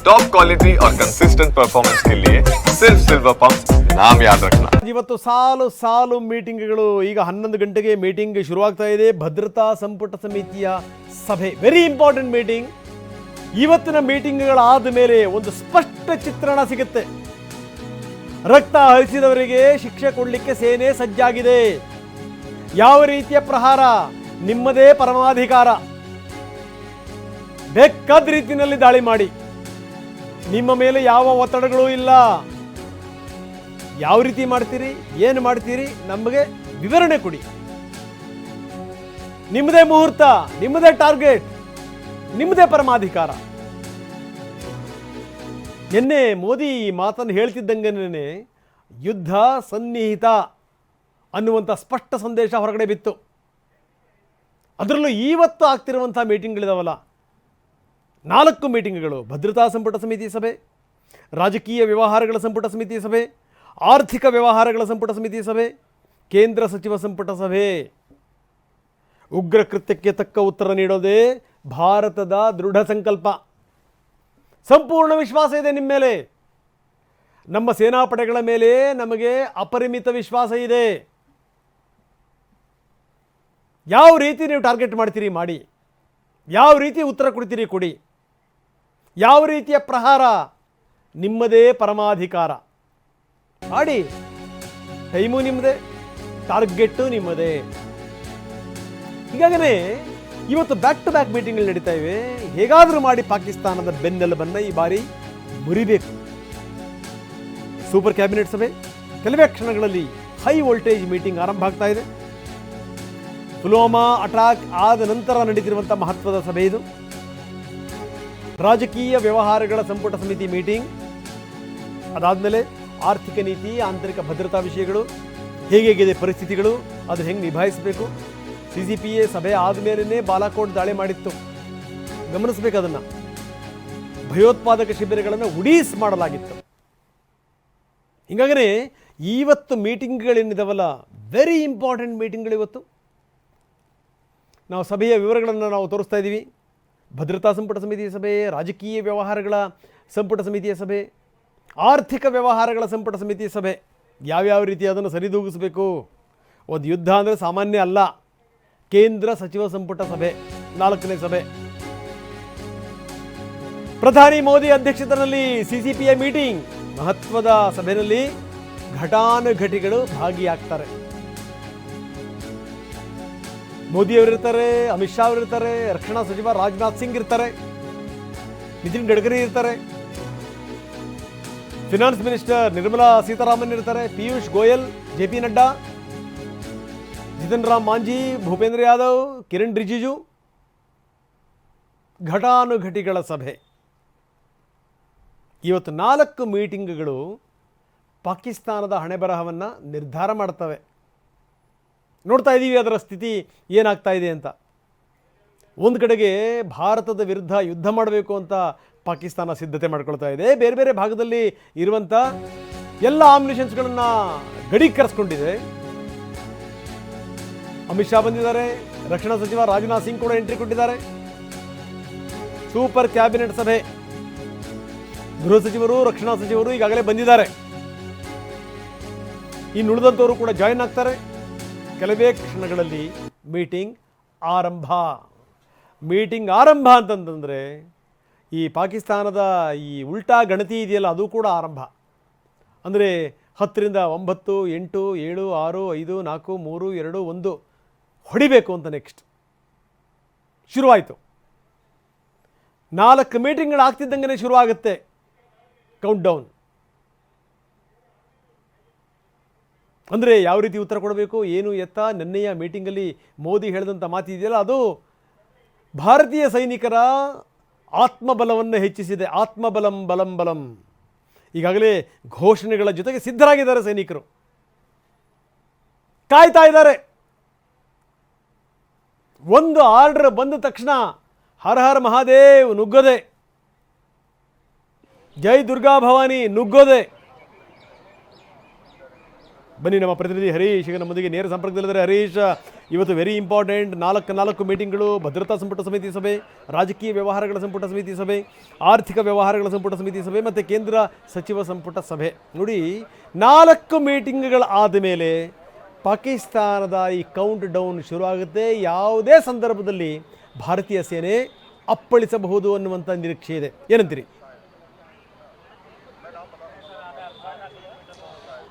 Top quality और consistent performance के लिए सिर्फ सिल्वर पंप नाम याद रखना ಇವತ್ತು ಸಾಲು ಸಾಲು ಮೀಟಿಂಗ್ಗಳು ಈಗ ಹನ್ನೊಂದು ಗಂಟೆಗೆ ಮೀಟಿಂಗ್ ಶುರುವಾಗ್ತಾ ಇದೆ ಭದ್ರತಾ ಸಂಪುಟ ಸಮಿತಿಯ ಸಭೆ ವೆರಿ ಇಂಪಾರ್ಟೆಂಟ್ ಮೀಟಿಂಗ್ ಇವತ್ತಿನ ಮೀಟಿಂಗ್ಗಳಾದ ಮೇಲೆ ಒಂದು ಸ್ಪಷ್ಟ ಚಿತ್ರಣ ಸಿಗುತ್ತೆ ರಕ್ತ ಹರಿಸಿದವರಿಗೆ ಶಿಕ್ಷೆ ಕೊಡಲಿಕ್ಕೆ ಸೇನೆ ಸಜ್ಜಾಗಿದೆ ಯಾವ ರೀತಿಯ ಪ್ರಹಾರ ನಿಮ್ಮದೇ ಪರಮಾಧಿಕಾರ ಬೇಕಾದ ರೀತಿಯಲ್ಲಿ ದಾಳಿ ಮಾಡಿ ನಿಮ್ಮ ಮೇಲೆ ಯಾವ ಒತ್ತಡಗಳು ಇಲ್ಲ. ಯಾವ ರೀತಿ ಮಾಡ್ತೀರಿ, ಏನು ಮಾಡ್ತೀರಿ, ನಮಗೆ ವಿವರಣೆ ಕೊಡಿ. ನಿಮ್ಮದೇ ಮುಹೂರ್ತ ನಿಮ್ಮದೇ ಟಾರ್ಗೆಟ್ ನಿಮ್ಮದೇ ಪರಮಾಧಿಕಾರ. ನಿನ್ನೆ ಮೋದಿ ಈ ಮಾತನ್ನು ಹೇಳ್ತಿದ್ದಂಗೆನೇ ಯುದ್ಧ ಸನ್ನಿಹಿತ ಅನ್ನುವಂಥ ಸ್ಪಷ್ಟ ಸಂದೇಶ ಹೊರಗಡೆ ಬಿತ್ತು. ಅದರಲ್ಲೂ ಇವತ್ತು ಆಗ್ತಿರುವಂಥ ಮೀಟಿಂಗ್ಗಳಿದಾವಲ್ಲ ನಾಲ್ಕು ಮೀಟಿಂಗ್ಗಳು ಭದ್ರತಾ ಸಂಪುಟ ಸಮಿತಿ ಸಭೆ, ರಾಜಕೀಯ ವ್ಯವಹಾರಗಳ ಸಂಪುಟ ಸಮಿತಿ ಸಭೆ, ಆರ್ಥಿಕ ವ್ಯವಹಾರಗಳ ಸಂಪುಟ ಸಮಿತಿ ಸಭೆ, ಕೇಂದ್ರ ಸಚಿವ ಸಂಪುಟ ಸಭೆ. ಉಗ್ರ ಕೃತ್ಯಕ್ಕೆ ತಕ್ಕ ಉತ್ತರ ನೀಡೋದೇ ಭಾರತದ ದೃಢ ಸಂಕಲ್ಪ. ಸಂಪೂರ್ಣ ವಿಶ್ವಾಸ ಇದೆ ನಿಮ್ಮ ಮೇಲೆ. ನಮ್ಮ ಸೇನಾಪಡೆಗಳ ಮೇಲೆ ನಮಗೆ ಅಪರಿಮಿತ ವಿಶ್ವಾಸ ಇದೆ. ಯಾವ ರೀತಿ ನೀವು ಟಾರ್ಗೆಟ್ ಮಾಡ್ತೀರಿ, ಮಾಡಿ. ಯಾವ ರೀತಿ ಉತ್ತರ ಕೊಡ್ತೀರಿ, ಕೊಡಿ. ಯಾವ ರೀತಿಯ ಪ್ರಹಾರ? ನಿಮ್ಮದೇ ಪರಮಾಧಿಕಾರ. ಮಾಡಿ ಟೈಮು ನಿಮ್ಮದೇ, ಟಾರ್ಗೆಟ್ಟು ನಿಮ್ಮದೇ. ಹೀಗಾಗಲೇ ಇವತ್ತು ಬ್ಯಾಕ್ ಟು ಬ್ಯಾಕ್ ಮೀಟಿಂಗ್ಗಳು ನಡೀತಾ ಇವೆ. ಹೇಗಾದರೂ ಮಾಡಿ ಪಾಕಿಸ್ತಾನದ ಬೆನ್ನೆಲುಬನ್ನು ಈ ಬಾರಿ ಮುರಿಬೇಕು. ಸೂಪರ್ ಕ್ಯಾಬಿನೆಟ್ ಸಭೆ, ಕೆಲವೇ ಕ್ಷಣಗಳಲ್ಲಿ ಹೈ ವೋಲ್ಟೇಜ್ ಮೀಟಿಂಗ್ ಆರಂಭ ಆಗ್ತಾ ಇದೆ. ಪುಲ್ವಾಮಾ ಅಟ್ಯಾಕ್ ಆದ ನಂತರ ನಡೀತಿರುವಂಥ ಮಹತ್ವದ ಸಭೆ ಇದು. ರಾಜಕೀಯ ವ್ಯವಹಾರಗಳ ಸಂಪುಟ ಸಮಿತಿ ಮೀಟಿಂಗ್, ಅದಾದಮೇಲೆ ಆರ್ಥಿಕ ನೀತಿ, ಆಂತರಿಕ ಭದ್ರತಾ ವಿಷಯಗಳು ಹೇಗಿದೆ ಪರಿಸ್ಥಿತಿಗಳು, ಅದು ಹೆಂಗೆ ನಿಭಾಯಿಸಬೇಕು? ಸಿ ಜಿ ಪಿ ಎ ಸಭೆ ಆದಮೇಲೆ ಬಾಲಾಕೋಟ್ ದಾಳಿ ಮಾಡಿತ್ತು. ಗಮನಿಸಬೇಕು ಅದನ್ನು. ಭಯೋತ್ಪಾದಕ ಶಿಬಿರಗಳನ್ನು ಉಡೀಸ್ ಮಾಡಲಾಗಿತ್ತು. ಹೀಗಾಗನೇ ಇವತ್ತು ಮೀಟಿಂಗ್ಗಳೇನಿದಾವಲ್ಲ ವೆರಿ ಇಂಪಾರ್ಟೆಂಟ್ ಮೀಟಿಂಗ್ಗಳು ಇವತ್ತು. ನಾವು ಸಭೆಯ ವಿವರಗಳನ್ನು ನಾವು ತೋರಿಸ್ತಾ ಇದ್ದೀವಿ ಭದ್ರತಾ ಸಂಪುಟ ಸಮಿತಿಯ ಸಭೆ, ರಾಜಕೀಯ ವ್ಯವಹಾರಗಳ ಸಂಪುಟ ಸಮಿತಿಯ ಸಭೆ, ಆರ್ಥಿಕ ವ್ಯವಹಾರಗಳ ಸಂಪುಟ ಸಮಿತಿಯ ಸಭೆ, ಯಾವ್ಯಾವ ರೀತಿ ಅದನ್ನು ಸರಿದೂಗಿಸಬೇಕು? ಒಂದು ಯುದ್ಧ ಅಂದರೆ ಸಾಮಾನ್ಯ ಅಲ್ಲ. ಕೇಂದ್ರ ಸಚಿವ ಸಂಪುಟ ಸಭೆ, ನಾಲ್ಕನೇ ಸಭೆ. ಪ್ರಧಾನಿ ಮೋದಿ ಅಧ್ಯಕ್ಷತೆಯಲ್ಲಿ ಸಿಸಿಪಿಯ ಮೀಟಿಂಗ್. ಮಹತ್ವದ ಸಭೆಯಲ್ಲಿ ಘಟಾನುಘಟಿಗಳು ಭಾಗಿಯಾಗ್ತಾರೆ. ಮೋದಿ ಅವರಿರ್ತಾರೆ ಅಮಿತ್ ಶಾ ಅವರಿರ್ತಾರೆ, ರಕ್ಷಣಾ ಸಚಿವ ರಾಜನಾಥ್ ಸಿಂಗ್ ಇರ್ತಾರೆ, ನಿತಿನ್ ಗಡ್ಕರಿ ಇರ್ತಾರೆ. ಫಿನಾನ್ಸ್ ಮಿನಿಸ್ಟರ್ ನಿರ್ಮಲಾ ಸೀತಾರಾಮನ್ ಇರ್ತಾರೆ, ಪಿಯೂಷ್ ಗೋಯಲ್, ಜೆ ಪಿ ನಡ್ಡಾ ಜಿತನ್ ರಾಮ್ ಮಾಂಜಿ, ಭೂಪೇಂದ್ರ ಯಾದವ್, ಕಿರಣ್ ರಿಜಿಜು, ಘಟಾನುಘಟಿಗಳ ಸಭೆ. ಇವತ್ತು ನಾಲ್ಕು ಮೀಟಿಂಗ್ಗಳು ಪಾಕಿಸ್ತಾನದ ಹಣೆಬರಹವನ್ನು ನಿರ್ಧಾರ ಮಾಡ್ತವೆ. ನೋಡ್ತಾ ಇದ್ದೀವಿ ಅದರ ಸ್ಥಿತಿ ಏನಾಗ್ತಾ ಇದೆ ಅಂತ. ಒಂದು ಕಡೆಗೆ ಭಾರತದ ವಿರುದ್ಧ ಯುದ್ಧ ಮಾಡಬೇಕು ಅಂತ ಪಾಕಿಸ್ತಾನ ಸಿದ್ಧತೆ ಮಾಡ್ಕೊಳ್ತಾ ಇದೆ. ಬೇರೆ ಬೇರೆ ಭಾಗದಲ್ಲಿ ಇರುವಂಥ ಎಲ್ಲ ಗಡಿ ಗಡೀಕರಿಸ್ಕೊಂಡಿದೆ. ಅಮಿತ್ ಶಾ ಬಂದಿದ್ದಾರೆ, ರಕ್ಷಣಾ ಸಚಿವ ರಾಜನಾಥ್ ಸಿಂಗ್ ಕೂಡ ಎಂಟ್ರಿ ಕೊಟ್ಟಿದ್ದಾರೆ. ಸೂಪರ್ ಕ್ಯಾಬಿನೆಟ್ ಸಭೆ. ಗೃಹ ಸಚಿವರು, ರಕ್ಷಣಾ ಸಚಿವರು ಈಗಾಗಲೇ ಬಂದಿದ್ದಾರೆ. ಇನ್ನು ಉಳಿದಂಥವರು ಕೂಡ ಜಾಯಿನ್ ಆಗ್ತಾರೆ. ಕೆಲವೇ ಕ್ಷಣಗಳಲ್ಲಿ ಮೀಟಿಂಗ್ ಆರಂಭ. ಮೀಟಿಂಗ್ ಆರಂಭ ಅಂತಂತಂದರೆ ಈ ಪಾಕಿಸ್ತಾನದ ಈ ಉಲ್ಟಾ ಗಣತಿ ಇದೆಯಲ್ಲ, ಅದು ಕೂಡ ಆರಂಭ. ಅಂದರೆ ಹತ್ತರಿಂದ ಒಂಬತ್ತು, ಎಂಟು, ಏಳು, ಆರು, ಐದು, ನಾಲ್ಕು, ಮೂರು, ಎರಡು, ಒಂದು ಹೊಡಿಬೇಕು ಅಂತ ನೆಕ್ಸ್ಟ್ ಶುರುವಾಯಿತು. ನಾಲ್ಕು ಮೀಟಿಂಗ್ಗಳು ಆಗ್ತಿದ್ದಂಗೆ ಶುರುವಾಗುತ್ತೆ. ಕೌಂಟ್ ಡೌನ್ ಅಂದರೆ ಯಾವ ರೀತಿ ಉತ್ತರ ಕೊಡಬೇಕು? ಏನು ಎತ್ತ? ನಿನ್ನೆಯ ಮೀಟಿಂಗಲ್ಲಿ ಮೋದಿ ಹೇಳಿದಂಥ ಮಾತಿದೆಯಲ್ಲ ಅದು ಭಾರತೀಯ ಸೈನಿಕರ ಆತ್ಮಬಲವನ್ನು ಹೆಚ್ಚಿಸಿದೆ. ಆತ್ಮಬಲಂ, ಬಲಂ ಬಲಂ. ಈಗಾಗಲೇ ಘೋಷಣೆಗಳ ಜೊತೆಗೆ ಸಿದ್ಧರಾಗಿದ್ದಾರೆ ಸೈನಿಕರು. ಕಾಯ್ತಾ ಇದ್ದಾರೆ. ಒಂದು ಆರ್ಡರ್ ಬಂದ ತಕ್ಷಣ ಹರ ಹರ ಮಹಾದೇವ್ ನುಗ್ಗೋದೆ. ಜೈ ದುರ್ಗಾ ಭವಾನಿ ನುಗ್ಗೋದೆ. ಬನ್ನಿ ನಮ್ಮ ಪ್ರತಿನಿಧಿ ಹರೀಶ್, ಈಗ ನಮ್ಮೊಂದಿಗೆ ನೇರ ಸಂಪರ್ಕದಲ್ಲಿದ್ದಾರೆ ಹರೀಶ್. ಇವತ್ತು ವೆರಿ ಇಂಪಾರ್ಟೆಂಟ್ ನಾಲ್ಕು ನಾಲ್ಕು ಮೀಟಿಂಗ್ಗಳು ಭದ್ರತಾ ಸಂಪುಟ ಸಮಿತಿ ಸಭೆ, ರಾಜಕೀಯ ವ್ಯವಹಾರಗಳ ಸಂಪುಟ ಸಮಿತಿ ಸಭೆ, ಆರ್ಥಿಕ ವ್ಯವಹಾರಗಳ ಸಂಪುಟ ಸಮಿತಿ ಸಭೆ, ಮತ್ತು ಕೇಂದ್ರ ಸಚಿವ ಸಂಪುಟ ಸಭೆ. ನೋಡಿ, ನಾಲ್ಕು ಮೀಟಿಂಗ್ಗಳು ಆದಮೇಲೆ ಪಾಕಿಸ್ತಾನದ ಈ ಕೌಂಟ್ ಡೌನ್ ಶುರುವಾಗುತ್ತೆ ಯಾವುದೇ ಸಂದರ್ಭದಲ್ಲಿ ಭಾರತೀಯ ಸೇನೆ ಅಪ್ಪಳಿಸಬಹುದು ಅನ್ನುವಂಥ ನಿರೀಕ್ಷೆ ಇದೆ. ಏನಂತೀರಿ?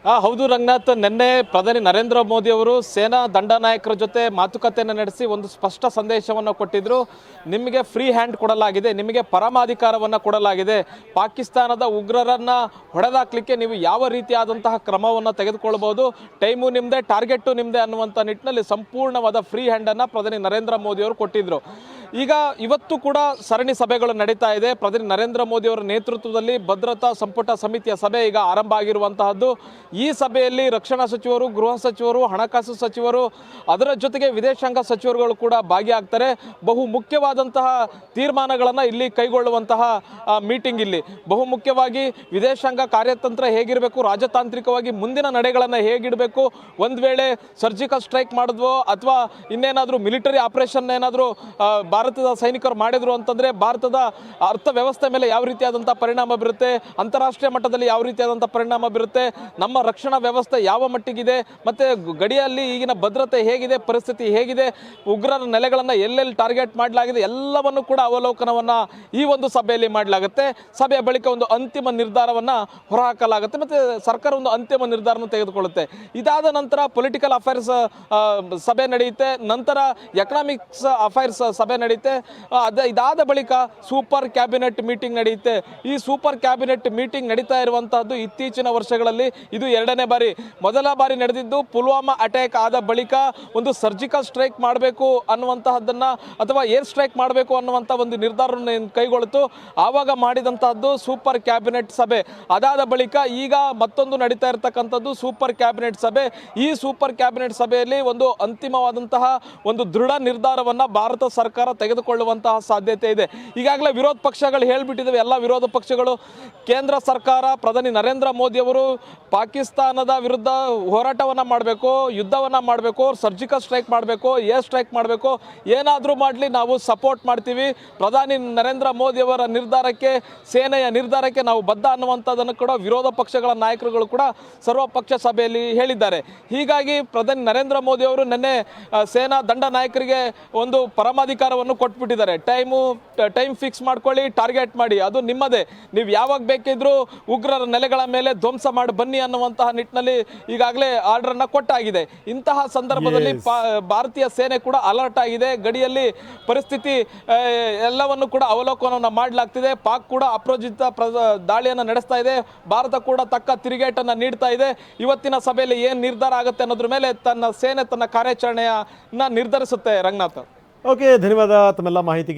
ಹೌದು ರಂಗನಾಥ್, ನಿನ್ನೆ ಪ್ರಧಾನಿ ನರೇಂದ್ರ ಮೋದಿ ಅವರು ಸೇನಾ ದಂಡನಾಯಕರ ಜೊತೆ ಮಾತುಕತೆಯನ್ನು ನಡೆಸಿ ಒಂದು ಸ್ಪಷ್ಟ ಸಂದೇಶವನ್ನು ಕೊಟ್ಟಿದ್ರು. ನಿಮಗೆ ಫ್ರೀ ಹ್ಯಾಂಡ್ ಕೊಡಲಾಗಿದೆ, ನಿಮಗೆ ಪರಮಾಧಿಕಾರವನ್ನು ಕೊಡಲಾಗಿದೆ. ಪಾಕಿಸ್ತಾನದ ಉಗ್ರರನ್ನ ಹೊಡೆದಾಕ್ಲಿಕ್ಕೆ ನೀವು ಯಾವ ರೀತಿಯಾದಂತಹ ಕ್ರಮವನ್ನು ತೆಗೆದುಕೊಳ್ಬೋದು ಟೈಮು ನಿಮ್ಮದೇ ಟಾರ್ಗೆಟು ನಿಮ್ಮದೇ ಅನ್ನುವಂಥ ನಿಟ್ಟಿನಲ್ಲಿ ಸಂಪೂರ್ಣವಾದ ಫ್ರೀ ಹ್ಯಾಂಡನ್ನು ಪ್ರಧಾನಿ ನರೇಂದ್ರ ಮೋದಿ ಅವರು ಕೊಟ್ಟಿದ್ರು. ಈಗ ಇವತ್ತು ಕೂಡ ಸರಣಿ ಸಭೆಗಳು ನಡೀತಾ ಇದೆ. ಪ್ರಧಾನಿ ನರೇಂದ್ರ ಮೋದಿ ಅವರ ನೇತೃತ್ವದಲ್ಲಿ ಭದ್ರತಾ ಸಂಪುಟ ಸಮಿತಿಯ ಸಭೆ ಈಗ ಆರಂಭ ಆಗಿರುವಂತಹದ್ದು. ಈ ಸಭೆಯಲ್ಲಿ ರಕ್ಷಣಾ ಸಚಿವರು, ಗೃಹ ಸಚಿವರು, ಹಣಕಾಸು ಸಚಿವರು, ಅದರ ಜೊತೆಗೆ ವಿದೇಶಾಂಗ ಸಚಿವರುಗಳು ಕೂಡ ಭಾಗಿಯಾಗ್ತಾರೆ. ಬಹು ಮುಖ್ಯವಾದಂತಹ ತೀರ್ಮಾನಗಳನ್ನು ಇಲ್ಲಿ ಕೈಗೊಳ್ಳುವಂತಹ ಮೀಟಿಂಗ್ ಇಲ್ಲಿ. ಬಹು ಮುಖ್ಯವಾಗಿ ವಿದೇಶಾಂಗ ಕಾರ್ಯತಂತ್ರ ಹೇಗಿರಬೇಕು, ರಾಜತಾಂತ್ರಿಕವಾಗಿ ಮುಂದಿನ ನಡೆಗಳನ್ನು ಹೇಗಿಡಬೇಕು, ಒಂದು ವೇಳೆ ಸರ್ಜಿಕಲ್ ಸ್ಟ್ರೈಕ್ ಮಾಡಿದ್ವೋ ಅಥವಾ ಇನ್ನೇನಾದರೂ ಮಿಲಿಟರಿ ಆಪರೇಷನ್ ಏನಾದರೂ ಭಾರತದ ಸೈನಿಕರು ಮಾಡಿದ್ರು ಅಂತಂದರೆ ಭಾರತದ ಅರ್ಥವ್ಯವಸ್ಥೆ ಮೇಲೆ ಯಾವ ರೀತಿಯಾದಂಥ ಪರಿಣಾಮ ಬೀರುತ್ತೆ? ಅಂತಾರಾಷ್ಟ್ರೀಯ ಮಟ್ಟದಲ್ಲಿ ಯಾವ ರೀತಿಯಾದಂಥ ಪರಿಣಾಮ ಬೀರುತ್ತೆ? ನಮ್ಮ ರಕ್ಷಣಾ ವ್ಯವಸ್ಥೆ ಯಾವ ಮಟ್ಟಿಗಿದೆ? ಮತ್ತು ಗಡಿಯಲ್ಲಿ ಈಗಿನ ಭದ್ರತೆ ಹೇಗಿದೆ? ಪರಿಸ್ಥಿತಿ ಹೇಗಿದೆ? ಉಗ್ರರ ನೆಲೆಗಳನ್ನು ಎಲ್ಲೆಲ್ಲಿ ಟಾರ್ಗೆಟ್ ಮಾಡಲಾಗಿದೆ? ಎಲ್ಲವನ್ನು ಕೂಡ ಅವಲೋಕನವನ್ನು ಈ ಒಂದು ಸಭೆಯಲ್ಲಿ ಮಾಡಲಾಗುತ್ತೆ. ಸಭೆಯ ಬಳಿಕ ಒಂದು ಅಂತಿಮ ನಿರ್ಧಾರವನ್ನು ಹೊರಹಾಕಲಾಗುತ್ತೆ. ಮತ್ತು ಸರ್ಕಾರ ಒಂದು ಅಂತಿಮ ನಿರ್ಧಾರವನ್ನು ತೆಗೆದುಕೊಳ್ಳುತ್ತೆ. ಇದಾದ ನಂತರ ಪೊಲಿಟಿಕಲ್ ಅಫೇರ್ಸ್ ಸಭೆ ನಡೆಯುತ್ತೆ. ನಂತರ ಎಕನಾಮಿಕ್ಸ್ ಅಫೇರ್ಸ್ ಸಭೆ ನಡೆಯುತ್ತೆ. ಆ, ಅದ ಇದಾದ ಬಳಿಕ ಸೂಪರ್ ಕ್ಯಾಬಿನೆಟ್ ಮೀಟಿಂಗ್ ನಡೆಯುತ್ತೆ ಈ ಸೂಪರ್ ಕ್ಯಾಬಿನೆಟ್ ಮೀಟಿಂಗ್ ನಡೀತಾ ಇರುವಂತಹದ್ದು ಇತ್ತೀಚಿನ ವರ್ಷಗಳಲ್ಲಿ ಇದು ಎರಡನೇ ಬಾರಿ. ಮೊದಲ ಬಾರಿ ನಡೆದಿದ್ದು ಪುಲ್ವಾಮಾ ಅಟ್ಯಾಕ್ ಆದ ಬಳಿಕ ಒಂದು ಸರ್ಜಿಕಲ್ ಸ್ಟ್ರೈಕ್ ಮಾಡಬೇಕು ಅನ್ನುವಂತಹದ್ದನ್ನ ಅಥವಾ ಏರ್ ಸ್ಟ್ರೈಕ್ ಮಾಡಬೇಕು ಅನ್ನುವಂಥ ಒಂದು ನಿರ್ಧಾರವನ್ನು ಕೈಗೊಳ್ಳಿತು ಆವಾಗ ಮಾಡಿದಂತಹದ್ದು ಸೂಪರ್ ಕ್ಯಾಬಿನೆಟ್ ಸಭೆ. ಅದಾದ ಬಳಿಕ ಈಗ ಮತ್ತೊಂದು ನಡೀತಾ ಇರತಕ್ಕಂಥದ್ದು ಸೂಪರ್ ಕ್ಯಾಬಿನೆಟ್ ಸಭೆ. ಈ ಸೂಪರ್ ಕ್ಯಾಬಿನೆಟ್ ಸಭೆಯಲ್ಲಿ ಒಂದು ಅಂತಿಮವಾದಂತಹ ಒಂದು ದೃಢ ನಿರ್ಧಾರವನ್ನ ಭಾರತ ಸರ್ಕಾರ ತೆಗೆದುಕೊಳ್ಳುವಂತಹ ಸಾಧ್ಯತೆ ಇದೆ. ಈಗಾಗಲೇ ವಿರೋಧ ಪಕ್ಷಗಳು ಹೇಳಿಬಿಟ್ಟಿದ್ದಾವೆ ಎಲ್ಲ ವಿರೋಧ ಪಕ್ಷಗಳು. ಕೇಂದ್ರ ಸರ್ಕಾರ, ಪ್ರಧಾನಿ ನರೇಂದ್ರ ಮೋದಿಯವರು ಪಾಕಿಸ್ತಾನದ ವಿರುದ್ಧ ಹೋರಾಟವನ್ನು ಮಾಡಬೇಕು, ಯುದ್ಧವನ್ನು ಮಾಡಬೇಕು, ಸರ್ಜಿಕಲ್ ಸ್ಟ್ರೈಕ್ ಮಾಡಬೇಕು ಏರ್ ಸ್ಟ್ರೈಕ್ ಮಾಡಬೇಕು. ಏನಾದರೂ ಮಾಡಲಿ ನಾವು ಸಪೋರ್ಟ್ ಮಾಡ್ತೀವಿ. ಪ್ರಧಾನಿ ನರೇಂದ್ರ ಮೋದಿಯವರ ನಿರ್ಧಾರಕ್ಕೆ, ಸೇನೆಯ ನಿರ್ಧಾರಕ್ಕೆ ನಾವು ಬದ್ಧ ಅನ್ನುವಂಥದ್ದನ್ನು ಕೂಡ ವಿರೋಧ ಪಕ್ಷಗಳ ನಾಯಕರುಗಳು ಕೂಡ ಸರ್ವಪಕ್ಷ ಸಭೆಯಲ್ಲಿ ಹೇಳಿದ್ದಾರೆ. ಹೀಗಾಗಿ ಪ್ರಧಾನಿ ನರೇಂದ್ರ ಮೋದಿಯವರು ನಿನ್ನೆ ಸೇನಾ ದಂಡ ನಾಯಕರಿಗೆ ಒಂದು ಪರಮಾಧಿಕಾರವನ್ನು ಕೊಟ್ಬಿಟ್ಟಿದ್ದಾರೆ. ಟೈಮು ಟೈಮ್ ಫಿಕ್ಸ್ ಮಾಡ್ಕೊಳ್ಳಿ ಟಾರ್ಗೆಟ್ ಮಾಡಿ. ಅದು ನಿಮ್ಮದೇ. ನೀವು ಯಾವಾಗ ಬೇಕಿದ್ರೂ ಉಗ್ರರ ನೆಲೆಗಳ ಮೇಲೆ ಧ್ವಂಸ ಮಾಡಿ ಬನ್ನಿ ಅನ್ನುವಂತಹ ನಿಟ್ಟಿನಲ್ಲಿ ಈಗಾಗಲೇ ಆರ್ಡರ್ ಅನ್ನು ಕೊಟ್ಟಾಗಿದೆ. ಇಂತಹ ಸಂದರ್ಭದಲ್ಲಿ ಭಾರತೀಯ ಸೇನೆ ಕೂಡ ಅಲರ್ಟ್ ಆಗಿದೆ. ಗಡಿಯಲ್ಲಿ ಪರಿಸ್ಥಿತಿ ಎಲ್ಲವನ್ನು ಕೂಡ ಅವಲೋಕನವನ್ನು ಮಾಡಲಾಗ್ತಿದೆ. ಪಾಕ್ ಕೂಡ ಅಪ್ರೋಜಿತ ಪ್ರ- ದಾಳಿಯನ್ನು ನಡೆಸ್ತಾ ಇದೆ. ಭಾರತ ಕೂಡ ತಕ್ಕ ತಿರುಗೇಟನ್ನು ನೀಡ್ತಾ ಇದೆ. ಇವತ್ತಿನ ಸಭೆಯಲ್ಲಿ ಏನು ನಿರ್ಧಾರ ಆಗುತ್ತೆ ಅನ್ನೋದ್ರ ಮೇಲೆ ತನ್ನ ಸೇನೆ ತನ್ನ ಕಾರ್ಯಾಚರಣೆಯನ್ನ ನಿರ್ಧರಿಸುತ್ತೆ ರಂಗನಾಥ್ ಓಕೆ ಧನ್ಯವಾದ ತಮ್ಮೆಲ್ಲ ಮಾಹಿತಿಗೆ